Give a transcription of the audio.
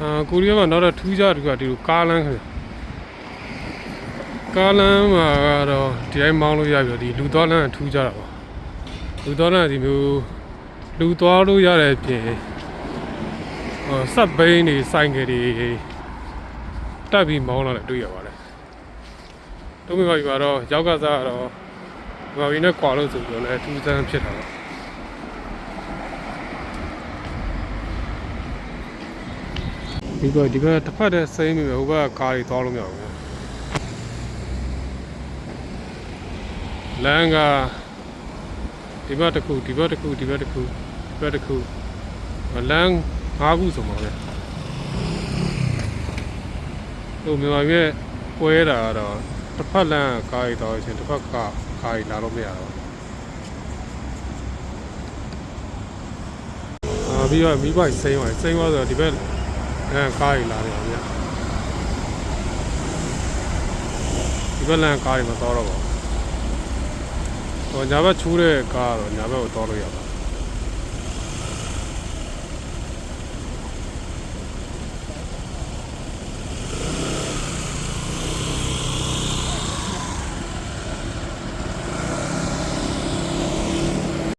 အာကိုရီးယားမှာနောက်တော့ထူးခြားတူကဒီလိုကားလမ်းခင်ဗျကားလမ်းမှာကတော့ဒီတိုင်းမောင်းလို့ရပြီဒီလူသွားလမ်းကထူးခြားတာပါလူသွားလမ်းကဒီမျိုးလူသွားလို့ရတဲ့အပြင်ဟောဆက်ဘိန်းတွေစိုင်ကယ်တွေတက်ပြီးမောင်းလာတယ်တွေ့ရပါတယ်တို့မိဘကြီးကတော့ရောက်ကစားကတော့မိဘကြီးနဲ့ကွာလို့ဆိုပြီးတော့လည်းထူးဆန်းဖြစ်တာပါ ဒီဘက်ဒီဘက်တစ်ဖက်တည်းစိမ့်မိမယ်ဟိုဘက်ကကားတွေသွားလို့မရဘူးလမ်းကဒီဘက်တစ်ခုဒီဘက်တစ်ခုဒီဘက်တစ်ခုဒီဘက်တစ်ခုလမ်း၅ခုဆိုမှာပဲဟိုမြန်မာပြည်ရဲ့ကွဲတာကတော့တစ်ဖက်လမ်းကကားတွေသွားလို့ရှရင်တစ်ဖက်ကကားတွေလာလို့မရတော့အာပြီးတော့မိဘကြီးစိမ့်သွားတယ်စိမ့်သွားဆိုတော့ဒီဘက် အဲကားကြီးလာတယ်ဗျာဒီဘက်လမ်းကားကြီးမတော်တော့ပါဘူးဟိုညာဘက်ချူးတဲ့ကားကတော့ညာဘက်ကိုတော်လို့ရပါ